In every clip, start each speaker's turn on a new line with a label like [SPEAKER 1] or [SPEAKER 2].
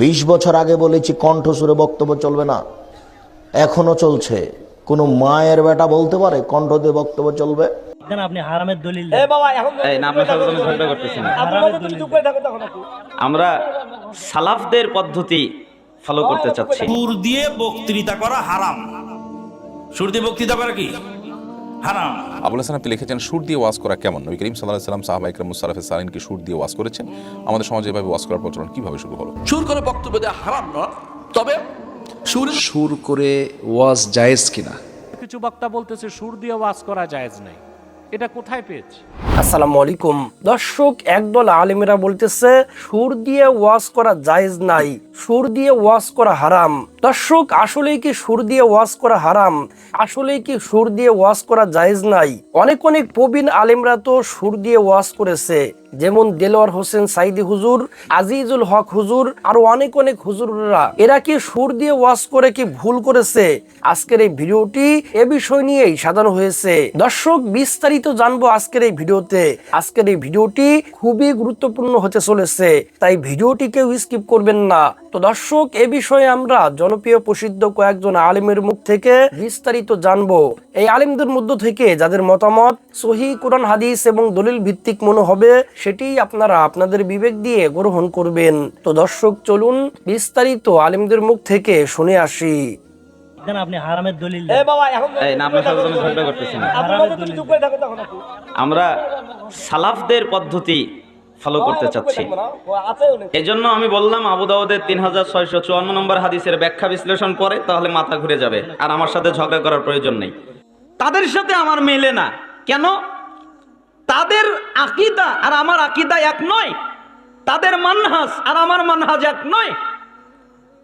[SPEAKER 1] বিশ বছর আগে বলেছি কণ্ঠ সুরে বক্তব্য চলবে না। এখনও চলছে। কোনো মায়ের বেটা বলতে পারে কণ্ঠ দিয়ে বক্তব্য চলবে?
[SPEAKER 2] আপনি হারামের দলিল।
[SPEAKER 3] আমরা সালাফদের পদ্ধতি ফলো করতে চাচ্ছি।
[SPEAKER 4] সুর দিয়ে বক্তৃতা করা হারাম। সুর দিয়ে বক্তৃতা করা কি? হারাম।
[SPEAKER 5] আবুল হাসান আপনি লিখেছেন সুর দিয়ে ওয়াজ করা কেমন? নবী করিম সাল্লাহ সাল্লাম সাহাবা ইকরাম মুসারফে সালিনকে সুর দিয়ে ওয়াজ করেছেন। আমাদের সমাজে এভাবে ওয়াজ করার প্রচলন কীভাবে শুরু হলো?
[SPEAKER 6] সুর করে বক্তব্য দেওয়া হারাম নয় তবে সুর
[SPEAKER 7] সুর করে ওয়াজ জায়েজ কিনা?
[SPEAKER 8] কিছু বক্তা বলতেছে সুর দিয়ে ওয়াজ করা জায়েজ নাই। এটা কোথায় পেয়েছে?
[SPEAKER 9] আসসালামু আলাইকুম। দর্শক একদল আলেমেরা বলতেছে সুর দিয়ে ওয়াজ করা জায়েজ নাই। সুর দিয়ে ওয়াজ করা হারাম। দর্শক, আসলেই কি সুর দিয়ে ওয়াজ করা হারাম? আসলেই কি সুর দিয়ে ওয়াজ করা জায়েজ নাই? অনেক অনেক প্রবীণ আলেমরা তো সুর দিয়ে ওয়াজ করেছে। যেমন দেলোয়ার হোসেন সাইদি হুজুর, আজিজুল হক হুজুর, আর অনেক অনেক হুজুররা। এরা কি সুর দিয়ে ওয়াজ করে কি ভুল করেছে? আজকের এই ভিডিওটি এ বিষয় নিয়েই সাজানো হয়েছে। দর্শক, বিস্তারিত জানব আজকের এই ভিডিওতে। আজকের এই ভিডিওটি খুবই গুরুত্বপূর্ণ হতে চলেছে, তাই ভিডিওটি কেউ স্কিপ করবেন না। তো দর্শক এ বিষয়ে আমরা জনপ্রিয় প্রসিদ্ধ কয়েকজন আলিমের মুখ থেকে বিস্তারিত জানব। এই আলিমদের মধ্য থেকে যাদের মতামত সহি কোরআন হাদিস এবং দলিল ভিত্তিক মনে হবে সেটি আপনারা আপনাদের বিবেক দিয়ে গ্রহণ করবেন। তো দর্শক চলুন বিস্তারিত আলিমদের মুখ থেকে শুনে আসি।
[SPEAKER 2] আপনি হারামের দলিল
[SPEAKER 9] এ বাবা এখন
[SPEAKER 3] না ঝগড়া। আমরা সালাফদের পদ্ধতি ফলো করতে চাচ্ছি। এজন্য আমি বললাম আবু দাউদের তিন হাজার ছয়শো চুয়ান্ন নম্বর হাদিসের ব্যাখ্যা বিশ্লেষণ করে তাহলে মাথা ঘুরে যাবে। আর আমার সাথে ঝগড়া করার প্রয়োজন নেই। তাদের সাথে আমার মেলে না। কেন? তাদের আকিদা আর আমার আকিদা এক নয়। তাদের মানহাজ আর আমার মানহাজ এক নয়।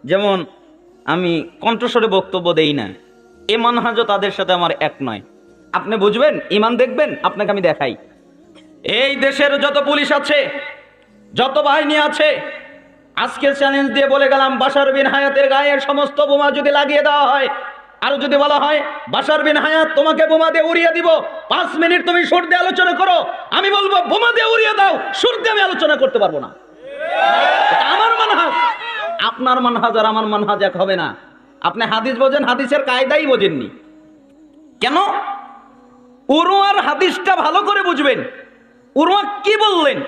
[SPEAKER 3] যেমন আমি কণ্ঠস্বরে বক্তব্য দেই না। এ মানহাজও তাদের সাথে আমার এক নয়। আপনি বুঝবেন? ইমান দেখবেন? আপনাকে আমি দেখাই। এই দেশের যত পুলিশ আছে, যত বাহিনী আছে, আজকে চ্যালেঞ্জ দিয়ে বলে গেলাম, বাশার বিন হায়াতের গায়ের সমস্ত বোমা যদি লাগিয়ে দেওয়া হয়, আর যদি বলা হয়, বাশার বিন হায়াত তোমাকে বোমা দিয়ে উড়িয়ে দিব, পাঁচ মিনিট তুমি সুর দিয়ে আলোচনা করো, আমি বলব, বোমা দিয়ে উড়িয়ে দাও, সুর দিয়ে আমি আলোচনা করতে পারব না। আমার মানহাজ, আপনার মানহাজ আর আমার মানহাজ এক হবে না। আপনি হাদিস বোঝেন, হাদিসের কায়দাই বোঝেননি। কেন? উরুয়ার হাদিসটা ভালো করে বুঝবেন। উরুয়া কি বললেন?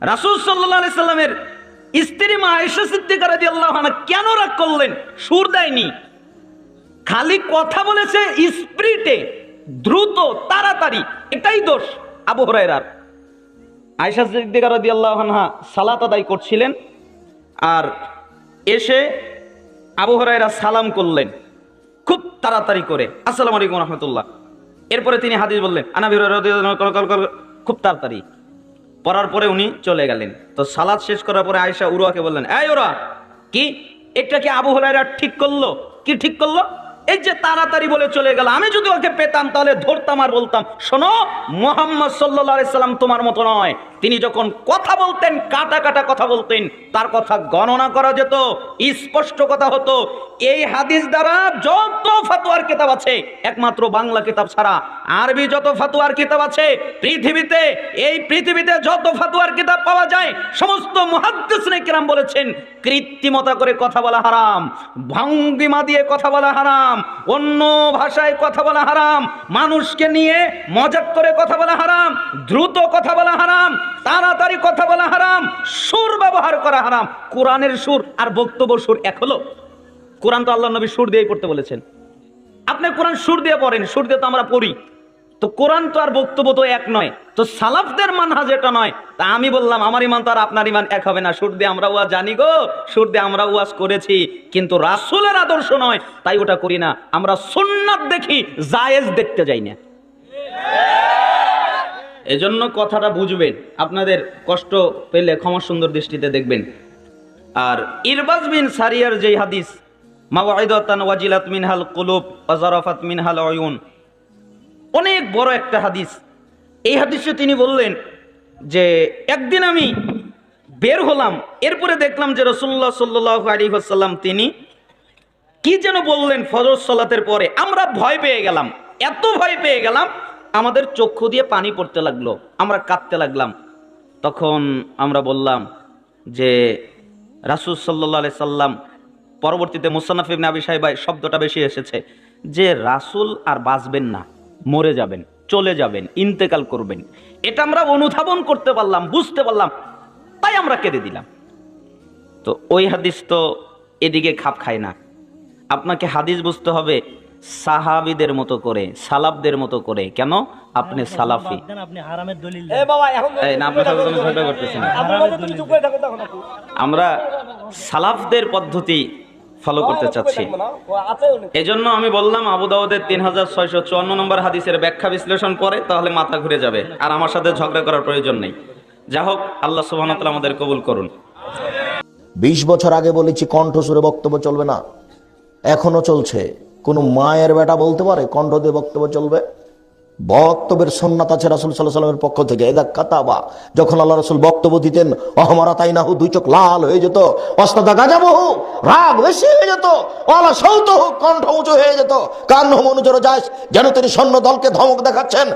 [SPEAKER 3] রাসূল সাল্লামের স্ত্রী মা আয়েশা সিদ্দিকা আনহা কেন রাগ করলেন? সুর দেয়নি। খালি কথা বলেছে স্প্রিটে, দ্রুত, তাড়াতাড়ি। এটাই দোষ আবু হুরায়রার। আয়েশা সিদ্দিকা রাদিয়াল্লাহু আনহা সালাত আদায় করছিলেন আর এসে আবু হুরায়রা সালাম করলেন। খুব তাড়াতাড়ি করে। আসসালামু আলাইকুম রহমতুল্লাহ। এরপরে তিনি হাদিস বললেন আনাবি খুব তাড়াতাড়ি। পড়ার পরে উনি চলে গেলেন। তো সালাদ শেষ করার পরে আয়সা উরুয়াকে বললেন, এই ওরা কি? এটা কি আবু হলাইরা ঠিক করল? কি ঠিক করল? এই যে তাড়াতাড়ি বলে চলে গেল, আমি যদি ওকে পেতাম তাহলে ধরতাম আর বলতাম, শোনো, মোহাম্মদ সাল্লাহ সাল্লাম তোমার মতো নয়। তিনি যখন কথা বলতেন, কাটা কাটা কথা বলতেন, তার কথা গণনা করা যেত, স্পষ্ট কথা হতো। এই হাদিস দ্বারা যত ফাতুয়ার কিতাব আছে, একমাত্র বাংলা কিতাব ছাড়া, আরবি যত ফাতুয়ার কিতাব আছে, পৃথিবীতে, এই পৃথিবীতে যত ফাতুয়ার কিতাব পাওয়া যায়, সমস্ত মুহাদ্দিসনে কিরাম বলেছেন, কৃত্রিমতা করে কথা বলা হারাম, ভঙ্গিমা দিয়ে কথা বলা হারাম, অন্য ভাষায় কথা বলা হারাম, মানুষকে নিয়ে মজাক করে কথা বলা হারাম, দ্রুত কথা বলা হারাম তাড়াতাড়ি কথা বলা হারাম, সুর ব্যবহার করা হারাম। কোরআনের সুর আর বক্তব্য সুর এক হলো। কোরআন তো আল্লাহ নবী সুর দিয়েই পড়তে বলেছেন। আপনি কোরআন সুর দিয়ে পড়েন, সুর দিয়ে তো আমরা পড়ি। তো কোরআন তো আর বক্তব্য তো এক নয়, তো সালাফদের মানহাজ এটা নয়। তা আমি বললাম, আমার ইমান তো আর আপনার ইমান এক হবে না। সুর দিয়ে আমরা ওয়াজ জানি গো, সুর দিয়ে আমরা ওয়াজ করেছি, কিন্তু রাসূলের আদর্শ নয়, তাই ওটা করি না। আমরা সুন্নাত দেখি, জায়েজ দেখতে যাই না। এজন্য কথাটা বুঝবেন। আপনাদের কষ্ট পেলে ক্ষমা সুন্দর দৃষ্টিতে দেখবেন। আর ইরবাজ বিন সারিয়ার যেই হাদিস মাওয়াইদাতান ওয়াজিলাত মিনহাল কুলুব ওয়াজারাফাত মিনহাল অয়ুন অনেক বড় একটা হাদিস। এই হাদিসে তিনি বললেন যে, একদিন আমি বের হলাম, এরপরে দেখলাম যে রসুল্লাহ সাল্লাহ আলী আসাল্লাম তিনি কি যেন বললেন ফজর সলাতের পরে। আমরা ভয় পেয়ে গেলাম, এত ভয় পেয়ে গেলাম আমাদের চক্ষু দিয়ে পানি পড়তে লাগল, আমরা কাঁদতে লাগলাম। তখন আমরা বললাম যে, রাসুল সাল্লাহ আলি সাল্লাম, পরবর্তীতে মুসান্নাফ ইবনে আবি সাহেবাই শব্দটা বেশি এসেছে, যে রাসুল আর বাঁচবেন না, মরে যাবেন, চলে যাবেন, ইন্তেকাল করবেন। এটা আমরা অনুধাবন করতে পারলাম, বুঝতে পারলাম, তাই আমরা কেঁদে দিলাম। তো ওই হাদিস তো এদিকে খাপ খায় না। আপনাকে হাদিস বুঝতে হবে সাহাবিদের মতো করে সালাফদের মতো করে। কেন? আপনি সালাফি। আমরা সালাফদের পদ্ধতি ফলো করতে চাচ্ছি। এজন্য আমি বললাম আবু দাউদের তিন হাজার ছয়শো চুয়ান্ন নম্বর হাদিসের ব্যাখ্যা বিশ্লেষণ করে তাহলে মাথা ঘুরে যাবে। আর আমার সাথে ঝগড়া করার প্রয়োজন নেই। যা হোক আল্লাহ সুবহানাহু আমাদের কবুল করুন।
[SPEAKER 1] বিশ বছর আগে বলেছি কণ্ঠসুরে বক্তব্য চলবে না। এখনও চলছে। কোনো মায়ের বেটা বলতে পারে কণ্ঠ দিয়ে বক্তব্য চলবে। বক্তব্যের সন্ন্যাত আছে রাসুল সাল্লাহ সাল্লামের পক্ষ থেকে। এদা কাতাবা যখন আল্লাহ রসুল বক্তব্য দিতেন অহমারা তাই না হু দুই চোখ লাল হয়ে যেত অস্তদা গাজাবহু রাগ বেশি হয়ে যেত অলা সৌত হোক কণ্ঠ উঁচু হয়ে যেত কান মনোজর যাস যেন তিনি সৈন্য দলকে ধমক দেখাচ্ছেন।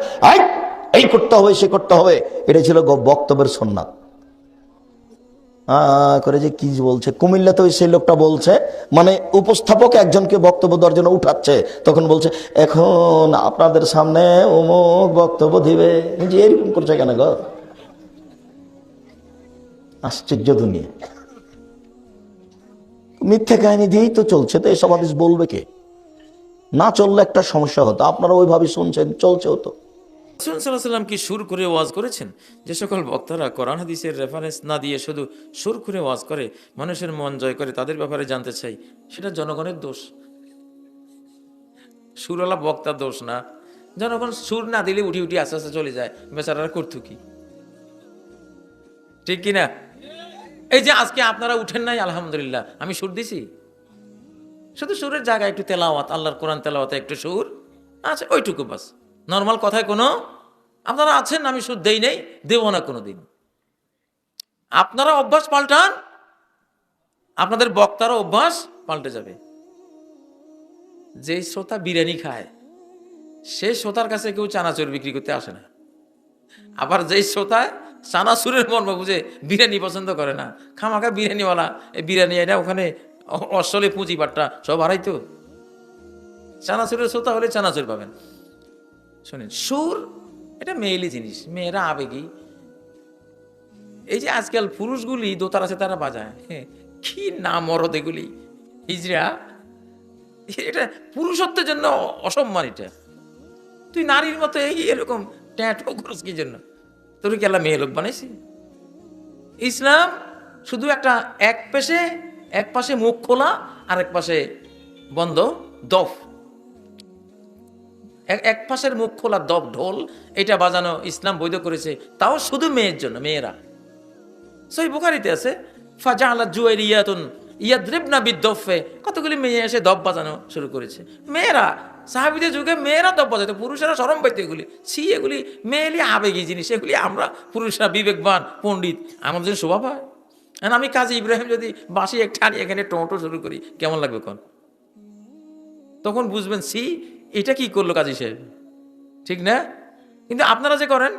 [SPEAKER 1] এই, করতে হবে সে করতে হবে। এটা ছিল বক্তব্যের সন্ন্যাত। করে যে কি বলছে? কুমিল্লাতে ওই সেই লোকটা বলছে মানে উপস্থাপক একজনকে বক্তব্য দেওয়ার জন্য উঠাচ্ছে। তখন বলছে, এখন আপনাদের সামনে অমুক বক্তব্য দিবে। যে এরকম করছে কেন গো? আশ্চর্য দুনিয়া। মিথ্যে কাহিনী দিয়েই তো চলছে, তো এসব হাদিস বলবে কে? না চললে একটা সমস্যা হতো। আপনারা ওইভাবে শুনছেন, চলছেও তো।
[SPEAKER 10] রাসূল সাল্লাহ সাল্লাম কি সুর করে ওয়াজ করেছেন? যে সকল বক্তারা কোরআন, হাদিসের রেফারেন্স না দিয়ে শুধু সুর করে ওয়াজ করে, মানুষের মন জয় করে, তাদের ব্যাপারে জানতে চাই, সেটা জনগণের দোষ? সুরওয়ালা বক্তার দোষ না। জনগণ সুর না দিলে উঠি উঠি আস্তে আস্তে চলে যায়, বেচারারা করতো কি ঠিক কি না? এই যে আজকে আপনারা উঠেন নাই, আলহামদুলিল্লাহ, আমি সুর দিছি? শুধু সুরের জায়গায় একটু তেলাওয়াত, আল্লাহর কোরআন তেলাওয়াতে একটু সুর আচ্ছা ওইটুকু বাস। নর্মাল কথায় কোনো আপনারা আছেন, আমি সুর দেই নেই, দেবো না কোনো দিন আপনারা অভ্যাস পাল্টান, আপনাদের বক্তারও অভ্যাস পাল্টে যাবে। যেই শ্রোতা বিরিয়ানি খায় সেই শ্রোতার কাছে কেউ চানাচুর বিক্রি করতে আসে না। আবার যেই শ্রোতা চানাচুরের মর্ম বুঝে বিরিয়ানি পছন্দ করে না, খামাখা বিরিয়ানিওয়ালা, এই বিরিয়ানি এটা ওখানে অসলে পুঁজি পাট্টা সব হারাইতো চানাচুরের শ্রোতা হলে চানাচুর পাবেন। শোনেন, সুর এটা মেয়েলি জিনিস, মেয়েরা আবেগী। এই যে আজকাল পুরুষগুলি দোতার আছে তারা বাজায় কি না মরদ এগুলি? হিজরা এটা পুরুষত্বের জন্য অসম্মান এটা। তুই নারীর মতো এই এরকম ট্যাঁটো করস কি জন্য? তোর কি আল্লাহ মেয়ে লোক বানাইছি? ইসলাম শুধু একটা এক পেশে, এক পাশে মুখ খোলা আর এক পাশে বন্ধ, দফ। এক- পাশের মুখ খোলা দপ ঢোল, এটা বাজানো ইসলাম বৈধ করেছে, তাও শুধু মেয়ের জন্য, মেয়েরা। সই বুখারিতে আছে ফাজা আল্লাহ জুয়ের ইয়াতুন ইয়াদ্রিবনা বিদ্দফে কতগুলি মেয়ে এসে দপ বাজানো শুরু করেছে। মেয়েরা, সাহাবিদের যুগে মেয়েরা দপ বাজাতো, পুরুষেরা সরম পাইতো এগুলি। ছি, এগুলি মেয়েলি আবেগী জিনিস, এগুলি আমরা পুরুষরা বিবেকবান, পণ্ডিত, আমার জন্য শোভা পায়। আর আমি কাজী ইব্রাহিম যদি বাসি এক ঠানি এখানে টোটো শুরু করি, কেমন লাগবে কোন? তখন বুঝবেন সি এটা কি করল কাজী সাহেব? ঠিক না? কিন্তু আপনারা যে করেন।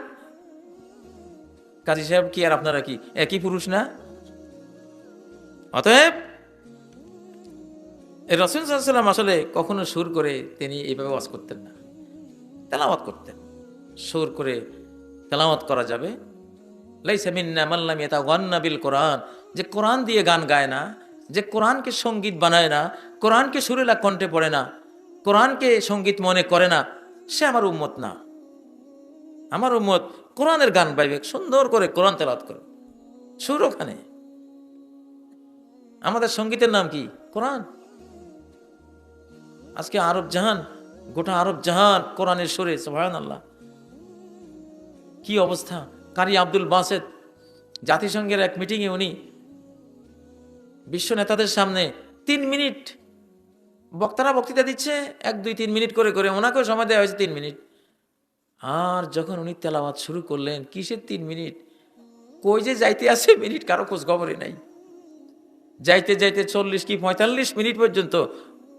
[SPEAKER 10] কাজী সাহেব কি আর আপনারা কি? একই পুরুষ না? অতএব রসুল সাল্লাম আসলে কখনো সুর করে তিনি এইভাবে ওয়াজ করতেন না। তেলাওয়াত করতেন। সুর করে তেলাওয়াত করা যাবে। লাইসা মিন্না মাল্লাম ইয়াতা গান্না বিল কোরআন। যে কোরআন দিয়ে গান গায় না, যে কোরআনকে সংগীত বানায় না, কোরআনকে সুরেলা কণ্ঠে পড়ে না কোরআনকে সংগীত মনে করে না, সে আমার উম্মত না। আমার উম্মত কোরআনের গান গাইবে সুন্দর করে কোরআন তেলাত করে। সুর ওখানে। আমাদের সঙ্গীতের নাম কি? কোরআন। আজকে আরব জাহান, গোটা আরব জাহান কোরআনের সুরে সোহান আল্লাহ কি অবস্থা? কারি আব্দুল বাসেদ, জাতিসংঘের এক মিটিংয়ে উনি বিশ্ব নেতাদের সামনে তিন মিনিট বক্তারা বক্তৃতা দিচ্ছে, এক, দুই, তিন মিনিট করে করে ওনাকেও সময় দেওয়া হয়েছে তিন মিনিট। আর যখন উনি তেলাওয়াত শুরু করলেন, কিসের তিন মিনিট? কই যে যাইতে আছে মিনিট, কারও খোঁজ খবরই নাই। যাইতে যাইতে চল্লিশ কি পঁয়তাল্লিশ মিনিট পর্যন্ত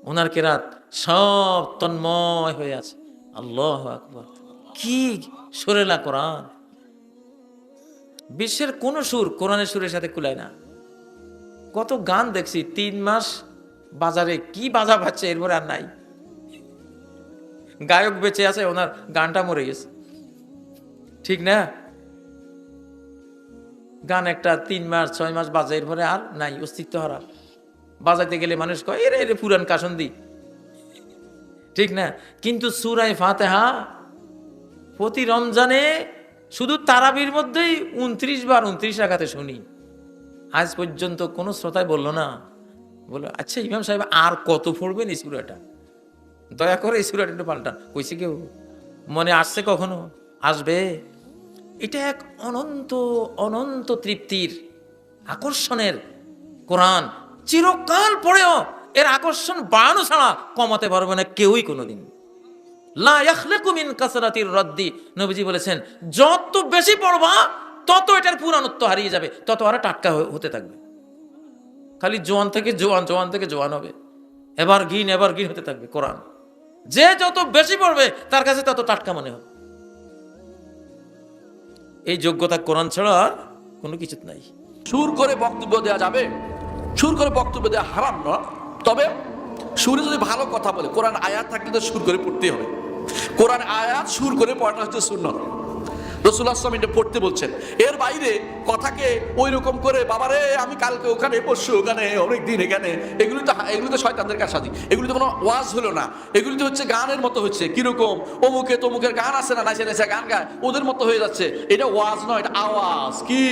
[SPEAKER 10] ওনার কেরাত সব তন্ময় হয়ে আছে। আল্লাহ আকবর। কি সুরেলা কোরআন? বিশ্বের কোন সুর কোরআনের সুরের সাথে কুলায় না। কত গান দেখছি, তিন মাস বাজারে কি বাজা পাচ্ছে, এরপরে আর নাই। গায়ক বেঁচে আছে, ওনার গানটা মরে গেছে। ঠিক না? গান একটা তিন মাস, ছয় মাস বাজে, এরপরে আর নাই, অস্তিত্ব হারা বাজাইতে গেলে মানুষ কয়, এরে এরে, পুরান কাসন্দি ঠিক না? কিন্তু সুরায় ফাতেহা প্রতি রমজানে শুধু তারাবির মধ্যেই উনত্রিশ বার উনত্রিশ আঘাতে শুনি। আজ পর্যন্ত কোনো শ্রোতায় বলল না বলল আচ্ছা ইমাম সাহেব, আর কত পড়বেন এই সুরাটা? দয়া করে এই সুরাটা একটু পাল্টান। কইছে কেউ? মনে আসছে কখনো? আসবে। এটা এক অনন্ত অনন্ত তৃপ্তির আকর্ষণের কোরআন। চিরকাল পড়েও এর আকর্ষণ বাড়ানো ছাড়া কমাতে পারবে না কেউই কোনোদিন। লা ইয়াখলাকু মিন কাসরাতির রদ্দি। নবীজি বলেছেন, যত বেশি পড়বা, তত এটার পুরানত্ব হারিয়ে যাবে, তত আরও টাটকা হতে থাকবে। খালি জোয়ান থেকে জোয়ান জোয়ান থেকে জোয়ান হবে। এবার গিন এবার গিন হতে থাকবে কোরআন। যে যত বেশি পড়বে, তার কাছে তত টাটকা মনে হবে। এই যোগ্যতা কোরআন ছাড়া আর কোনো কিছু নাই।
[SPEAKER 6] সুর করে বক্তব্য দেওয়া যাবে। সুর করে বক্তব্য দেওয়া হারাম না তবে সুরে যদি ভালো কথা বলে, কোরআন আয়াত থাকলে তো সুর করে পড়তেই হবে। কোরআন আয়াত সুর করে পড়াটা হচ্ছে সুন্নত। রসুল্লাহ আসলাম এটা পড়তে বলছেন। এর বাইরে কথাকে ওই রকম করে, বাবারে, আমি কালকে ওখানে পরশু, ওখানে অনেক দিন এখানে। এগুলি তো এগুলি তো শয়তানদের কাছাদি এগুলি তো কোনো ওয়াজ হলো না। এগুলি তো হচ্ছে গানের মতো হচ্ছে। কীরকম? অমুকে তমুকের গান আছে না নাচে নাচে গান গায়? ওদের মতো হয়ে যাচ্ছে। এটা ওয়াজ নয়, এটা আওয়াজ। কি?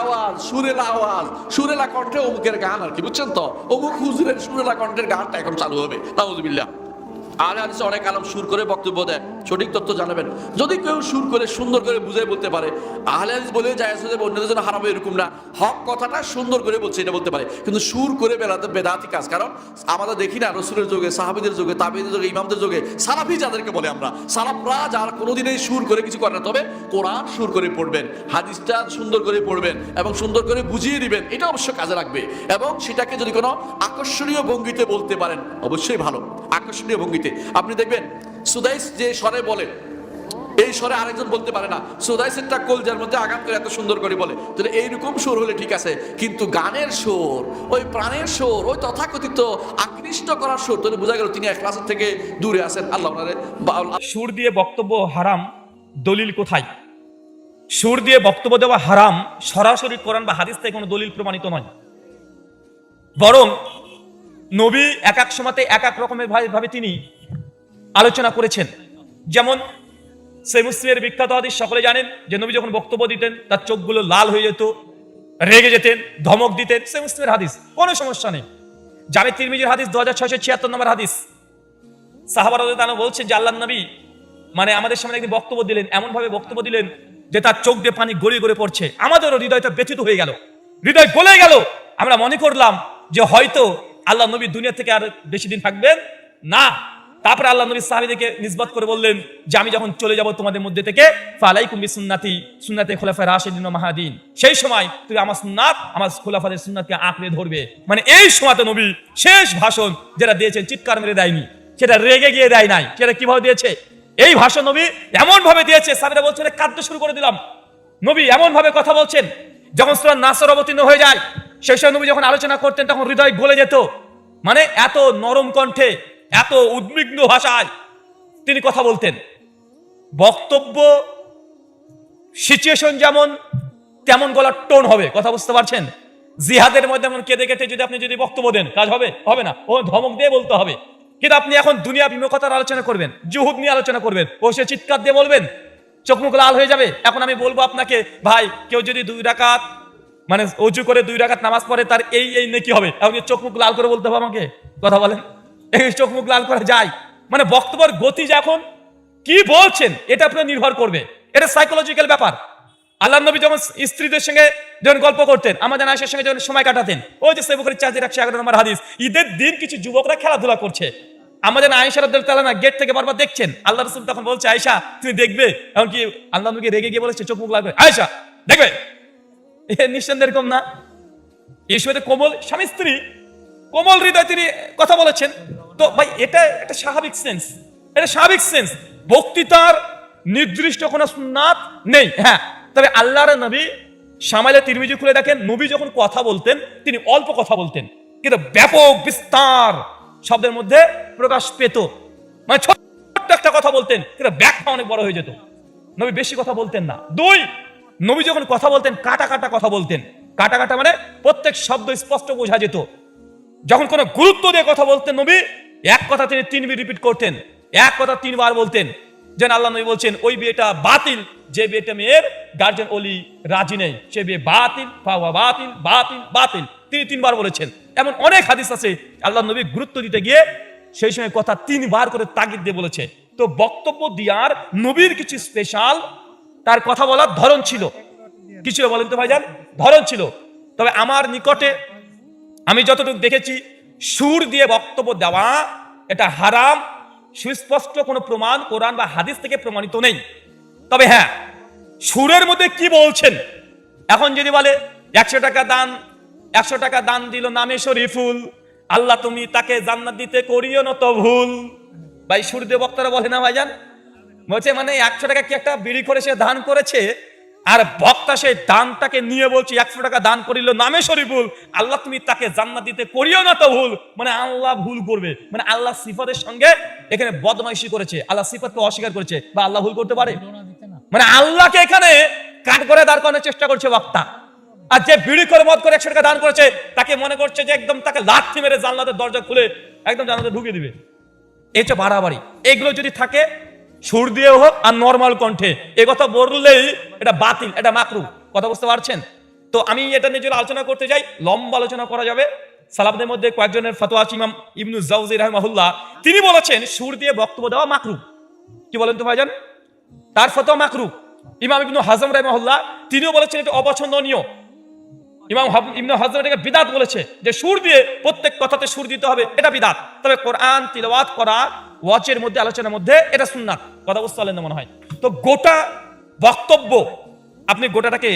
[SPEAKER 6] আওয়াজ, সুরেলা আওয়াজ। সুরেলা কণ্ঠে অমুকের গান আর কি, বুঝছেন তো? অমুক হুজুরের সুরেলা কণ্ঠের গানটা এখন চালু হবে। নাউজুবিল্লাহ। আলে হাদিসে অনেক আলম সুর করে বক্তব্য দেয়। সঠিক তথ্য জানাবেন। যদি কেউ সুর করে, সুন্দর করে বুঝাই বলতে পারে, আহলে হাদিস বলে যায় যে অন্যদের জন্য হারাম এরকম না। হক কথাটা সুন্দর করে বলছে, এটা বলতে পারে। কিন্তু সুর করে বেড়াতে বেদাতি কাজ। কারণ আমরা দেখি না, রসুলের যুগে, সাহাবিদের যুগে তাবিদের যুগে, ইমামদের যুগে, সালাফি যাদেরকে বলে আমরা, সালাফরা যারা কোনোদিনই সুর করে কিছু করে না, তবে কোরআন সুর করে পড়বেন, হাদিসটা সুন্দর করে পড়বেন এবং সুন্দর করে বুঝিয়ে দিবেন, এটা অবশ্য কাজে লাগবে। এবং সেটাকে যদি কোনো আকর্ষণীয় ভঙ্গিতে বলতে পারেন, অবশ্যই ভালো। আকর্ষণীয় ভঙ্গিতে আপনি দেখবেন, সুদাইস যে স্বরে বলে, এই স্বরে আরেকজন বলতে পারে না। সুদাইসেরটা কলজার মধ্যে আগাম করে এত সুন্দর করে বলে। তাহলে এইরকম সুর হলে ঠিক আছে, কিন্তু গানের সুর, ওই প্রাণের সুর, ওই তথাকথিত আকৃষ্ট করার সুর, তাহলে বোঝা গেল তিনি এক ক্লাসের থেকে দূরে আছেন। আল্লাহ
[SPEAKER 11] সুর দিয়ে বক্তব্য হারাম, দলিল কোথায়? সুর দিয়ে বক্তব্য দেওয়া হারাম, সরাসরি কোরআন বা হাদিস থেকে কোনো দলিল প্রমাণিত নয়। বরং নবী এক এক সময়তে এক এক রকমের ভাবে তিনি আলোচনা করেছেন। যেমন সে মুসলিমের বিখ্যাত হাদিস, সকলে জানেন যে নবী যখন বক্তব্য দিতেন, তার চোখগুলো লাল হয়ে যেত, রেগে যেতেন, ধমক দিতেন সে মুসলিমের হাদিস। কোনো সমস্যা নেই। জামে তিরমিজির হাদিস দু হাজার ছয়শো ছিয়াত্তর নম্বর হাদিস। সাহাবার বলছেন যে আল্লাহ নবী মানে আমাদের সামনে একদিন বক্তব্য দিলেন এমন ভাবে বক্তব্য দিলেন যে তার চোখ দিয়ে পানি গড়িয়ে গড়ে পড়ছে। আমাদেরও হৃদয়টা ব্যথিত হয়ে গেল। হৃদয় গলে গেল। আমরা মনে করলাম যে হয়তো আল্লাহ নবী দুনিয়া থেকে আর বেশি দিন থাকবেন না। তারপরে আল্লাহ নবী সাহাবিদেরকে নিসবত করে বললেন যে আমি যখন চলে যাব তোমাদের মধ্যে থেকে ফালাই কুম্বি সুন্নাতি সুন্নাতে খোলাফায় রাশেদিন মাহাদিন। সেই সময় তুই আমার সুন্নাত, আমার খোলাফাদের সুন্নাতকে আঁকড়ে ধরবে। মানে এই সময়তে নবী শেষ ভাষণ যেটা দিয়েছেন চিৎকার মেরে দেয়নি, সেটা রেগে গিয়ে দেয় নাই, সেটা কীভাবে দিয়েছে? এই ভাষণ নবী এমন ভাবে দিয়েছে সাবিরা বলছেন "এটা কাঁদতে শুরু করে দিলাম। নবী এমন ভাবে কথা বলছেন, যখন সুরা নাসর অবতীর্ণ হয়ে যায়, সেই সময় নবী যখন আলোচনা করতেন, তখন হৃদয় গলে যেত। মানে এত নরম কণ্ঠে এত উদ্বিগ্ন ভাষায় তিনি কথা বলতেন। বক্তব্য সিচুয়েশন যেমন, তেমন গলার টোন হবে, কথা বুঝতে পারছেন? জিহাদের মধ্যে এমন কেঁদে কেটে যদি আপনি যদি বক্তব্য দেন? কাজ হবে? হবে না। ও ধমক দিয়ে বলতে হবে। কিন্তু আপনি এখন দুনিয়া বিমুখতার আলোচনা করবেন, জুহুদ নিয়ে আলোচনা করবেন, ও সে চিৎকার দিয়ে বলবেন, চোখ মুখ লাল হয়ে যাবে। এখন আমি বলব আপনাকে, ভাই, কেউ যদি দুই রাকাত মানে অজু করে দুই রাকাত নামাজ পড়ে, তার এই এই নেকি হবে। এখন চোখ মুখ লাল করে বলতে হবে আমাকে? কথা বলেন। চোখ মুখ লাল করা যায়। মানে বক্তব্যের গতি যখন কি বলছেন, এটা আপনার নির্ভর করবে। এটা সাইকোলজিক্যাল ব্যাপার। আল্লাহ নবী যখন স্ত্রীদের সঙ্গে যখন গল্প করতেন আমাদের আয়েশার সঙ্গে যখন সময় কাটাতেন, ওই যে সেবকের চাঁদের একশো এগারো নম্বর হাদিস, ঈদের দিন কিছু যুবকরা খেলাধুলা করছে। আমাদের আয়েশা রাদিয়াল্লাহু তাআলা গেট থেকে বারবার দেখছেন। আল্লাহ রসুল তখন বলছে, আয়েশা, তুমি দেখবে? এমনকি আল্লাহ নবীকে রেগে গিয়ে বলেছে, চোখ মুখ লাগবে আয়েশা, দেখবে? নিঃসন্দেহ এরকম না। এই সময় কোমল স্বামী স্ত্রী। কোমল হৃদয় তিনি কথা বলেছেন। তো ভাই, এটা একটা স্বাভাবিক সেন্স এটা স্বাভাবিক সেন্স বক্তৃতার নির্দিষ্ট কোনো সুন্নাত নেই। হ্যাঁ তবে আল্লাহর নবী সামাইলে তিরমিজি খুলে দেখেন, নবী যখন কথা বলতেন, তিনি অল্প কথা বলতেন। কিন্তু ব্যাপক বিস্তার শব্দের মধ্যে প্রকাশ পেত। মানে ছোট্ট একটা কথা বলতেন, কিন্তু ব্যাখ্যা অনেক বড় হয়ে যেত। নবী বেশি কথা বলতেন না। দুই, নবী যখন কথা বলতেন, কাটা কাটা কথা বলতেন। কাটা কাটা মানে প্রত্যেক শব্দ স্পষ্ট বোঝা যেত। যখন কোনো গুরুত্ব দিয়ে কথা বলতেন নবী, এক কথা তিনি তিনবার রিপিট করতেন, এক কথা তিনবার বলতেন। যেন আল্লাহ নবী বলছেন, ওই বিয়েটা বাতিল, যে বিয়েটা মেয়ের গার্জেন অলি রাজি নেই, সে বিয়ে বাতিল, ফাওয়া বাতিল বাতিল বাতিল। তিনি তিনবার বলেছেন। এমন অনেক হাদিস আছে, আল্লাহ নবী গুরুত্ব দিতে গিয়ে সেই সময় কথা তিনবার করে তাগিদ দিয়ে বলেছে। তো বক্তব্য দিয়ার নবীর কিছু স্পেশাল তার কথা বলার ধরন ছিল। কি ছিল বলেন তো ভাইজান? ধরন ছিল। তবে আমার নিকটে আমি যতটুকু দেখেছি, সুর দিয়ে বক্তব্য দেওয়া, এটা হারাম। সুস্পষ্ট কোনো প্রমাণ কোরআন বা হাদিস থেকে প্রমাণিত নেই। তবে হ্যাঁ সুরের মধ্যে কি বলছেন? এখন যদি বলে, একশো টাকা দান, একশো টাকা দান দিল নামে শরীফুল, আল্লাহ তুমি তাকে জান্নাত দিতে করিও না তো ভুল। ভাই, সুর দিয়ে বক্তারা বলে না ভাইজান? বলছে মানে একশো টাকা কি একটা বিড়ি করে সে দান করেছে? আর বক্তা সেই দানটাকে নিয়ে বলছে, একশো টাকা দান করিল নামে শরীফুল। আল্লাহ তুমি তাকে জান্নাত দিতে করিও না তো ভুল। মানে আল্লাহ ভুল করবে। মানে আল্লাহ সিফাতের সঙ্গে এখানে বদমাইশি করেছে। আল্লাহ সিফাতকে অস্বীকার করেছে বা আল্লাহ ভুল করতে পারে? মানে আল্লাহকে এখানে কাট করে দাঁড় করানোর চেষ্টা করছে বক্তা। আর যে বিড়ি করে মদ করে একশো টাকা দান করেছে, তাকে মনে করছে যে একদম তাকে লাঠি মেরে জানলাতের দরজা খুলে একদম জানলাতে ঢুকিয়ে দিবে। এই হচ্ছে বাড়াবাড়ি। এগুলো যদি থাকে সুর দিয়ে হোক আর নর্মাল কণ্ঠে। এ কথা বললেই এটা বাতিল, এটা মাকরু। কথা বুঝতে পারছেন? তো আমি এটা নিয়ে আলোচনা করতে যাই, লম্বা আলোচনা করা যাবে। সালাবদের মধ্যে কয়েকজনের ফতোয়া ইমাম ইবনু জাউজি রাহমাহুল্লাহ। তিনি বলেছেন, সুর দিয়ে বক্তব্য দেওয়া মাকরু। কি বলেন তো ভাইজান? তার ফতোয়া মাকরু। ইমাম ইবনু হাজম রাহমাহুল্লাহ, তিনিও বলেছেন এটা অপছন্দনীয়। ইমাম ইবনু হাজম এটাকে বিদাত বলেছে, যে সুর দিয়ে প্রত্যেক কথাতে সুর দিতে হবে, এটা বিদাত। তবে কোরআন তিলাওয়াত করা ওয়াচের মধ্যে, আলোচনার মধ্যে এটা সুন্নাত। কথা বুঝতে পারলেন মনে হয়? তো গোটা বক্তব্য, আপনি গোটাটাকে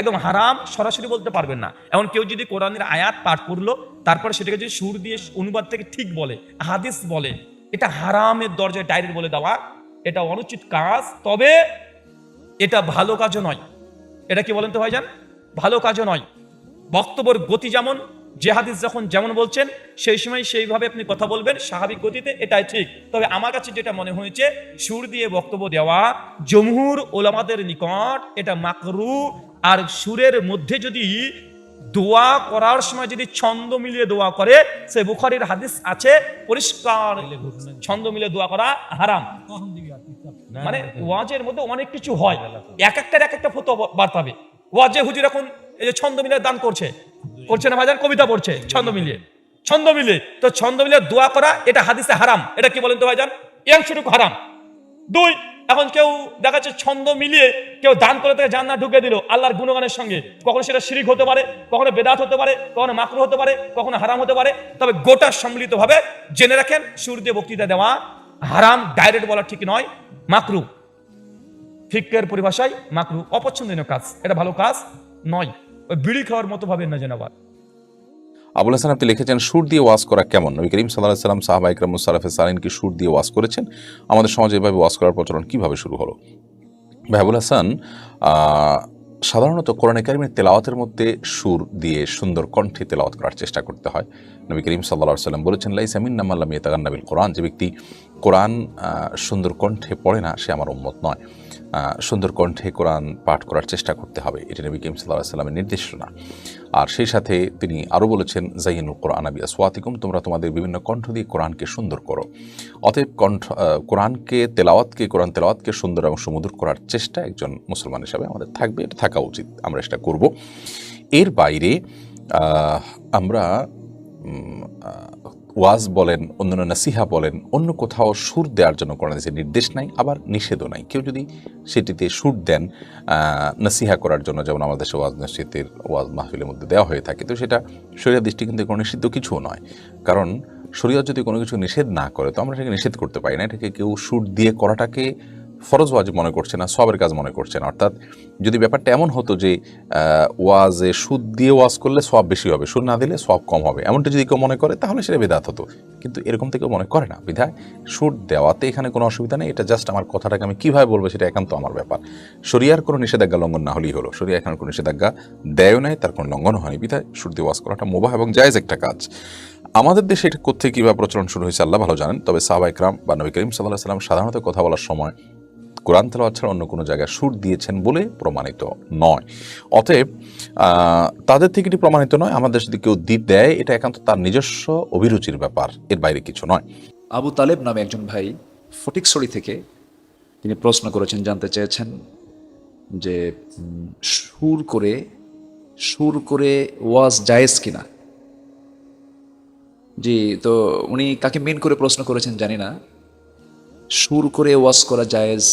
[SPEAKER 11] একদম হারাম সরাসরি বলতে পারবেন না। এমন কেউ যদি কোরআনের আয়াত পাঠ করল, তারপরে সেটাকে যদি সুর দিয়ে অনুবাদ থেকে ঠিক বলে, হাদিস বলে, এটা হারামের দরজায় ডাইরেক্ট বলে দেওয়া, এটা অনুচিত কাজ, তবে এটা ভালো কাজও নয়। এটা কি বলেন তো ভাইজান? ভালো কাজও নয়। বক্তব্যের গতি যেমন, যে হাদিস যখন যেমন বলছেন, সেই সময় সেইভাবে আপনি কথা বলবেন, স্বাভাবিক গতিতে এটাই ঠিক। তবে আমার কাছে যেটা মনে হয়েছে, সুর দিয়ে বক্তব্য দেওয়া, জমহুর ওলামাদের নিকট এটা মাকরু, আর সুরের মধ্যে যদি দোয়া করার সময় যদি ছন্দ মিলিয়ে দোয়া করে, সে বুখারির হাদিস আছে, পরিষ্কার ছন্দ মিলিয়ে দোয়া করা হারাম। মানে ওয়াজের মধ্যে অনেক কিছু হয়। এক একটার এক একটা ফতো বার্তাবে ওয়াজে হুজুর এখন এই যে ছন্দ মিলিয়ে দান করছে। করছে না ভাইজান? কবিতা পড়ছে, ছন্দ মিলিয়ে। ছন্দ মিলিয়ে। তো ছন্দ মিলিয়ে দোয়া করা, এটা হাদিসে হারাম। এটা কি বলেন তো ভাইজান? ইয়াংশুটুকু হারাম। দুই, এখন কেউ দেখা যাচ্ছে ছন্দ মিলিয়ে কেউ দান করে তাকে জান্নাত ঢুকে দিল আল্লাহর গুণগানের সঙ্গে। কখনো সেটা শিরিক হতে পারে, কখনো বেদাত হতে পারে, কখনো মাকরু হতে পারে, কখনো হারাম হতে পারে। তবে গোটা সম্মিলিতভাবে জেনে রাখেন, সুর দিয়ে বক্তৃতা দেওয়া হারাম, ডাইরেক্ট বলা ঠিক নয়। মাকরু। ফিকের পরিভাষায় মাকরু অপছন্দনীয় কাজ। এটা ভালো কাজ নয়। ওই বিড়ি খাওয়ার মতো ভাবেন না যেন আবার।
[SPEAKER 5] আবুল হাসান, আপনি লিখেছেন, সুর দিয়ে ওয়াজ করা কেমন? নবী করিম সাল্লাহ সাল্লাম সাহাবা ইকরাম মুসারফে সালিনকে সুর দিয়ে ওয়াজ করেছেন? আমাদের সমাজে এভাবে ওয়াজ করার প্রচলন কীভাবে শুরু হলো? ভাই আবুল হাসান সাধারণত কোরআন কারিমের তেলাওয়াতের মধ্যে সুর দিয়ে সুন্দর কণ্ঠে তেলাওয়াত করার চেষ্টা করতে হয়। নবী করিম সাল্লাহ সাল্লাম বলেছেন লাই সামিন নামাল্লাম ইতাগান্নাবিল কোরআন। যে ব্যক্তি কোরআন সুন্দর কণ্ঠে পড়ে না, সে আমার উম্মত নয়। সুন্দর কণ্ঠে কোরআন পাঠ করার চেষ্টা করতে হবে, এটা নবী করিম সাল্লাহ সাল্লামের নির্দেশনা। আর সেই সাথে তিনি আরও বলেছেন জাইনুল কোরআন আবি আসওয়াতিকুম তোমরা তোমাদের বিভিন্ন কণ্ঠ দিয়ে কোরআনকে সুন্দর করো। অতএব কণ্ঠ কোরআনকে, তেলাওয়াতকে, কোরআন তেলাওয়াতকে সুন্দর এবং সুমধুর করার চেষ্টা একজন মুসলমান হিসাবে আমাদের থাকবে, এটা থাকা উচিত, আমরা সেটা করব। এর বাইরে আমরা ওয়াজ বলেন, অন্যান্য নাসিহা বলেন, অন্য কোথাও সুর দেওয়ার জন্য কোনো দেশের নির্দেশ নাই, আবার নিষেধও নাই। কেউ যদি সেটিতে সুর দেন নাসিহা করার জন্য, যেমন আমাদের দেশে ওয়াজ নসিহতের ওয়াজ মাহফিলের মধ্যে দেওয়া হয়ে থাকে, তো সেটা শরীর দৃষ্টি কিন্তু কোনো নিষিদ্ধ কিছুও নয়। কারণ শরীয়ত যদি কোনো কিছু নিষেধ না করে, তো আমরা সেটাকে নিষেধ করতে পারি না। এটাকে কেউ সুর দিয়ে করাটাকে ফরজ ওয়াজিব মনে করছে না, সবের কাজ মনে করছে না। অর্থাৎ যদি ব্যাপারটা এমন হতো যে ওয়াজে সুদ দিয়ে ওয়াজ করলে সব বেশি হবে, সুদ না দিলে সব কম হবে। এমনটা যদি কেউ মনে করে, তাহলে সেটা বেদাত হতো। কিন্তু এরকম থেকে মনে করে না, বিধায় সুদ দেওয়াতে এখানে কোনো অসুবিধা নেই। এটা জাস্ট আমার কথাটাকে আমি কীভাবে বলব সেটা একান্ত আমার ব্যাপার। শরিয়ার কোনো নিষেধাজ্ঞা লঙ্ঘন না হলেই হলো। শরিয়া এখানে কোনো নিষেধাজ্ঞা দেয়ও নাই, তার কোনো লঙ্ঘন হয়নি। বিধায় সুদ দিয়ে ওয়াজ করাটা মোবাহ এবং জায়েজ একটা কাজ। আমাদের দেশে এটা কোথেকে কীভাবে প্রচলন শুরু হয়েছে, আল্লাহ ভালো জানেন। তবে সাহাবা ইকরাম বা নবী করিম সাল্লাহ সাল্লাম সাধারণত কথা বলার সময় কোরআন তেলাওয়াত ছাড়া অন্য কোনো জায়গায় সুর দিয়েছেন বলে প্রমাণিত নয়। অতএব তাদের থেকে এটি প্রমাণিত নয় আমাদের যদি কেউ দ্বীপ দেয়, এটা একান্ত তার নিজস্ব অভিরুচির ব্যাপার, এর বাইরে কিছু নয়।
[SPEAKER 7] আবু তালেব নামে একজন ভাই ফটিকছড়ি থেকে তিনি প্রশ্ন করেছেন, জানতে চেয়েছেন যে সুর করে সুর করে ওয়াজ জায়েজ কিনা? জি, তো উনি কাকে মেন করে প্রশ্ন করেছেন জানি না। সুর করে ওয়াজ করা জায়েজ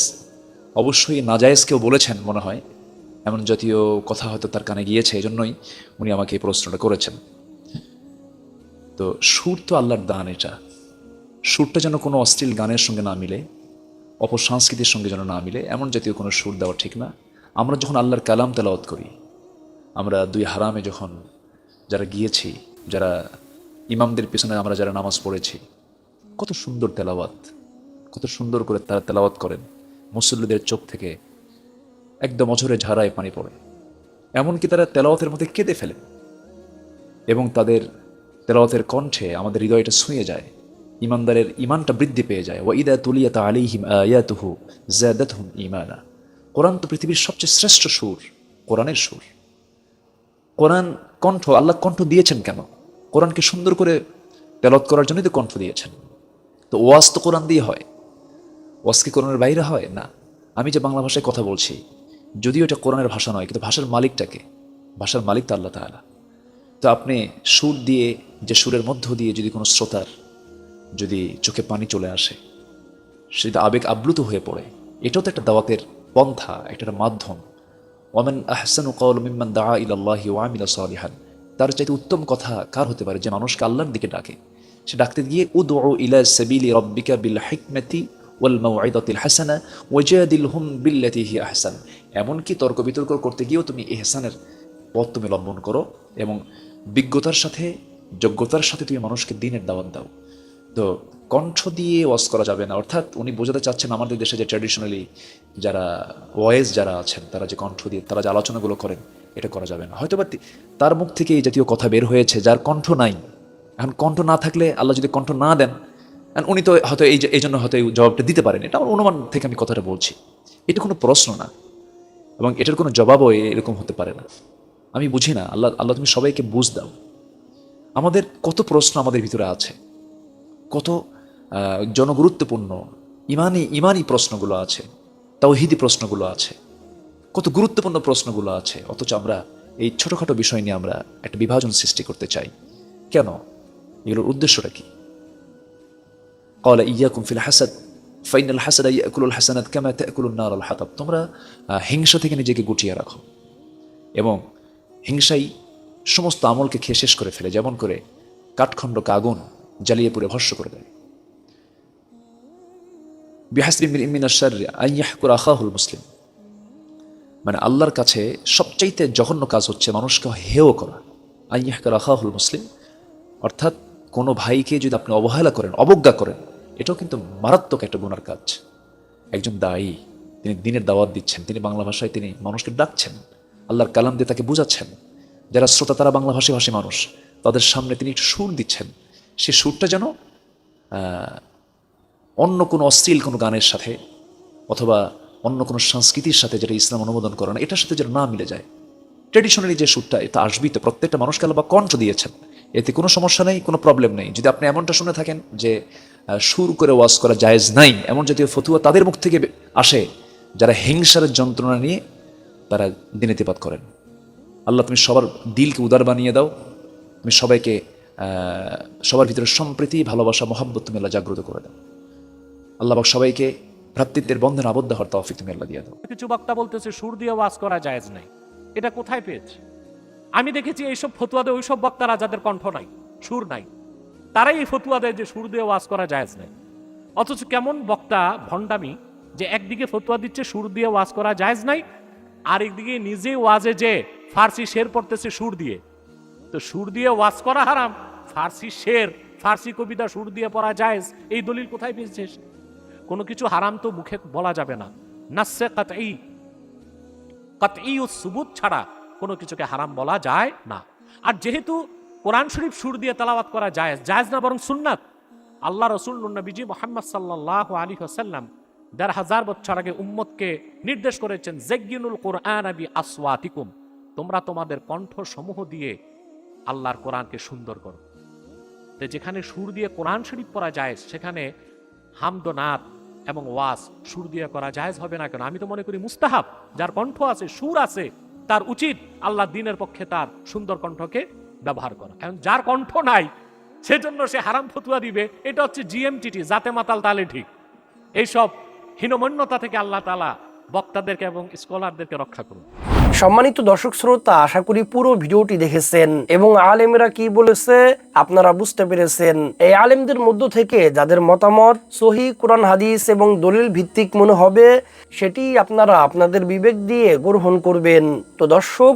[SPEAKER 7] অবশ্যই নাজায়েজ কেউ বলেছেন, মনে হয়। এমন জাতীয় কথা হয়তো তার কানে গিয়েছে, এজন্যই উনি আমাকে এই প্রশ্নটা করেছেন। তো সুর তো আল্লাহর দান এটা। সুরটা যেন কোনো অশ্লীল গানের সঙ্গে না মিলে অপসংস্কৃতির সঙ্গে যেন না মিলে, এমন জাতীয় কোনো সুর দেওয়া ঠিক না। আমরা যখন আল্লাহর কালাম তেলাওয়াত করি, আমরা দুই হারামে যখন যারা গিয়েছি, যারা ইমামদের পিছনে আমরা যারা নামাজ পড়েছি, কত সুন্দর তেলাওয়াত, কত সুন্দর করে তারা তেলাওয়াত করেন। মুসল্লিদের চোখ থেকে একদম অঝরে ঝাড়ায় পানি পড়ে। এমনকি তারা তেলাওয়াতের মধ্যে কেঁদে ফেলে এবং তাদের তেলাওয়াতের কণ্ঠে আমাদের হৃদয়টা ছুঁয়ে যায়, ইমানদারের ইমানটা বৃদ্ধি পেয়ে যায়। ওয়া ইদা তুলিয়াত আলিহিম আয়াতুহু জাদাতহুম ইমানা কোরআন তো পৃথিবীর সবচেয়ে শ্রেষ্ঠ সুর, কোরআনের সুর। কোরআন কণ্ঠ, আল্লাহ কণ্ঠ দিয়েছেন কেন? কোরআনকে সুন্দর করে তেলত করার জন্যই তো কণ্ঠ দিয়েছেন। তো ওয়াজ তো কোরআন দিয়ে হয়। ওয়াজ কি কোরআনের বাইরে হয়? না। আমি যে বাংলা ভাষায় কথা বলছি, যদিও এটা কোরআনের ভাষা নয়, কিন্তু ভাষার মালিকটাকে, ভাষার মালিক তো আল্লাহ তাআলা। তো আপনি সুর দিয়ে, যে সুরের মধ্য দিয়ে যদি কোনো শ্রোতার যদি চোখে পানি চলে আসে সেটা আবেগ আপ্লুত হয়ে পড়ে, এটাও তো একটা দাওয়াতের পন্থা, একটা মাধ্যম। ওয়ামান আহসানু কওল মিম্মান দাআ ইলাল্লাহি ওয়া আমিলা সালিহান। তার চাইতে উত্তম কথা কার হতে পারে? যে মানুষকে আল্লাহর দিকে ডাকে। সে ডাকতে গিয়ে, উদউ ইলা সাবিলি রাব্বিকা বিল হিকমাতি ওয়াল মাউইদাতিল হাসানা ওয়াজাদিলহুম বিল্লাতি হি আহসান। এমনকি তর্ক বিতর্ক করতে গিয়েও তুমি ইহসানের পথ তুমি লম্বন করো এবং বিজ্ঞতার সাথে, যোগ্যতার সাথে তুমি মানুষকে দিনের দাওয়াত দাও। তো কণ্ঠ দিয়ে ওয়াজ করা যাবে না। অর্থাৎ উনি বোঝাতে চাচ্ছেন আমাদের দেশে যে ট্র্যাডিশনালি যারা ওয়েস যারা আছেন, তারা যে কণ্ঠ দিয়ে, তারা যে আলোচনাগুলো করেন, এটা করা যাবে না। হয়তো বা তার মুখ থেকে এই জাতীয় কথা বের হয়েছে, যার কণ্ঠ নাই। এখন কণ্ঠ না থাকলে আল্লাহ যদি কণ্ঠ না দেন উনি তো হয়তো এই এই জন্য হয়তো এই জবাবটা দিতে পারেন। এটা আমার অনুমান থেকে আমি কথাটা বলছি। এটা কোনো প্রশ্ন না। এবং এটার কোনো জবাবও এরকম হতে পারে না। আমি বুঝি না। আল্লাহ আল্লাহ তুমি সবাইকে বুঝ দাও। আমাদের কত প্রশ্ন আমাদের ভিতরে আছে। কত জনগুরুত্বপূর্ণ, ইমানি ইমানি প্রশ্নগুলো আছে। তাওহিদি প্রশ্নগুলো আছে। কত গুরুত্বপূর্ণ প্রশ্নগুলো আছে। অথচ আমরা এই ছোটোখাটো বিষয় নিয়ে আমরা একটা বিভাজন সৃষ্টি করতে চাই। কেন? এগুলোর উদ্দেশ্যটা কি? কল ইয়াকুম ফিল হাসাদ ফাইনাল হাসাদ ইয়াকুল হাসানাত কামা তাকুল নার আল হাতাব তোমরা হিংসা থেকে নিজেকে গুটিয়ে রাখো এবং হিংসাই সমস্ত আমলকে খেয়ে শেষ করে ফেলে, যেমন করে কাঠখণ্ড কাগুন জ্বালিয়ে পুড়ে ভস্য করে দেয়। আখাহুল মুসলিম। মানে আল্লাহর কাছে সবচাইতে জঘন্য কাজ হচ্ছে মানুষকে হেও করা। আইয়াহকুর আখাহুল মুসলিম, অর্থাৎ কোনো ভাইকে যদি আপনি অবহেলা করেন, অবজ্ঞা করেন, এটাও কিন্তু মারাত্মক একটা গুণার কাজ। একজন দায়ী, তিনি দিনের দাওয়াত দিচ্ছেন, তিনি বাংলা ভাষায় তিনি মানুষকে ডাকছেন, আল্লাহর কালাম দিয়ে তাকে বোঝাচ্ছেন। যারা শ্রোতা, তারা বাংলা ভাষী ভাষী মানুষ, তাদের সামনে তিনি একটু সুর দিচ্ছেন। সে সুরটা যেন অন্য কোনো অশ্লীল কোনো গানের সাথে অথবা অন্য কোনো সংস্কৃতির সাথে যেটা ইসলাম অনুমোদন করে না, এটার সাথে যেন না মিলে যায়। ট্রেডিশনালি যে সুরটা, এটা আসবি তো প্রত্যেকটা মানুষকে আল্লাহ কণ্ঠ দিয়েছেন। এতে কোনো সমস্যা নেই, কোনো প্রবলেম নেই। যদি আপনি এমনটা শুনে থাকেন যে সুর করে ওয়াজ করা জায়েজ নাই, এমন জাতীয় ফতুয়া তাদের মুখ থেকে আসে, যারা হিংসার যন্ত্রণা নিয়ে তারা দিনেতিপাত করেন। আল্লাহ, তুমি সবার দিলকে উদার বানিয়ে দাও। তুমি সবাইকে সবার ভিতরে সম্প্রীতি, ভালোবাসা, মহাব্বত তুমি আল্লাহ জাগ্রত করে দাও। আল্লাহ পাক সবাইকে ভ্রাতৃত্বের বন্ধন আবদ্ধ হওয়ার তৌফিক তুমি আল্লাহ দিয়ে দাও।
[SPEAKER 8] কিছু বক্তা বলতেছে, সুর দিয়ে ওয়াজ করা জায়েজ নাই। এটা কোথায় পেয়েছে? আমি দেখেছি এইসব ফতুয়া দেয় ওইসব বক্তারা যাদের কণ্ঠ নাই, সুর নাই। তারাই এই ফতুয়া দেয় যে সুর দিয়ে ওয়াজ করা জায়েজ নাই। অথচ কেমন বক্তা ভণ্ডামি যে একদিকে ফতুয়া দিচ্ছে, সুর দিয়ে ওয়াজ করা জায়েজ নাই, আরেকদিকে নিজে ওয়াজে যে ফার্সি শের পড়তেছে, সুর দিয়ে। তো সুর দিয়ে ওয়াজ করা হারাম, ফার্সি শের, ফার্সি কবিতা সুর দিয়ে পড়া জায়েজ, এই দলিল কোথায় পেয়েছিস? কোনো কিছু হারাম তো মুখে বলা যাবে না। নাসে কাতঈ কাতঈ ও সুবুত ছাড়া কোনো কিছুকে হারাম বলা যায় না। আর যেহেতু কোরআন শরীফ সুর দিয়ে তেলাওয়াত করা জায়েজ জায়েজ না বরং সুন্নাত। আল্লাহ রসুল নবীজি মোহাম্মদ সাল্লাহ আলী হাসাল্লাম দেড় হাজার বছর আগে উম্মতকে নির্দেশ করেছেন জেগিনুল কোরআন আবি আসওয়াতিকুম তোমরা তোমাদের কণ্ঠ সমূহ দিয়ে আল্লাহর কোরআনকে সুন্দর করো। তো যেখানে সুর দিয়ে কোরআন শরীফ পড়া যায়, সেখানে হামদনাথ এবং ওয়াস সুর দিয়ে করা জায়েজ হবে না কেন? আমি তো মনে করি মুস্তাহাব, যার কণ্ঠ আছে, সুর আছে তার উচিত আল্লাহ দিনের পক্ষে তার সুন্দর কণ্ঠকে ব্যবহার করা। কারণ যার কণ্ঠ নাই, সেজন্য সে হারাম ফতুয়া দিবে। এটা হচ্ছে জিএমটি জাতে মাতাল তালে ঠিক। এইসব হীনমন্যতা থেকে আল্লাহ তালা বক্তাদেরকে এবং স্কলারদেরকে রক্ষা করুন।
[SPEAKER 9] সম্মানিত দর্শক শ্রোতা, আশা করি পুরো ভিডিওটি দেখেছেন এবং আলেমরা কি বলেছে আপনারা বুঝতে পেরেছেন। এই আলেমদের মধ্য থেকে যাদের মতামত সহি কোরআন, হাদিস এবং দলিল ভিত্তিক মনে হবে, সেটি আপনারা আপনাদের বিবেক দিয়ে গ্রহণ করবেন। তো দর্শক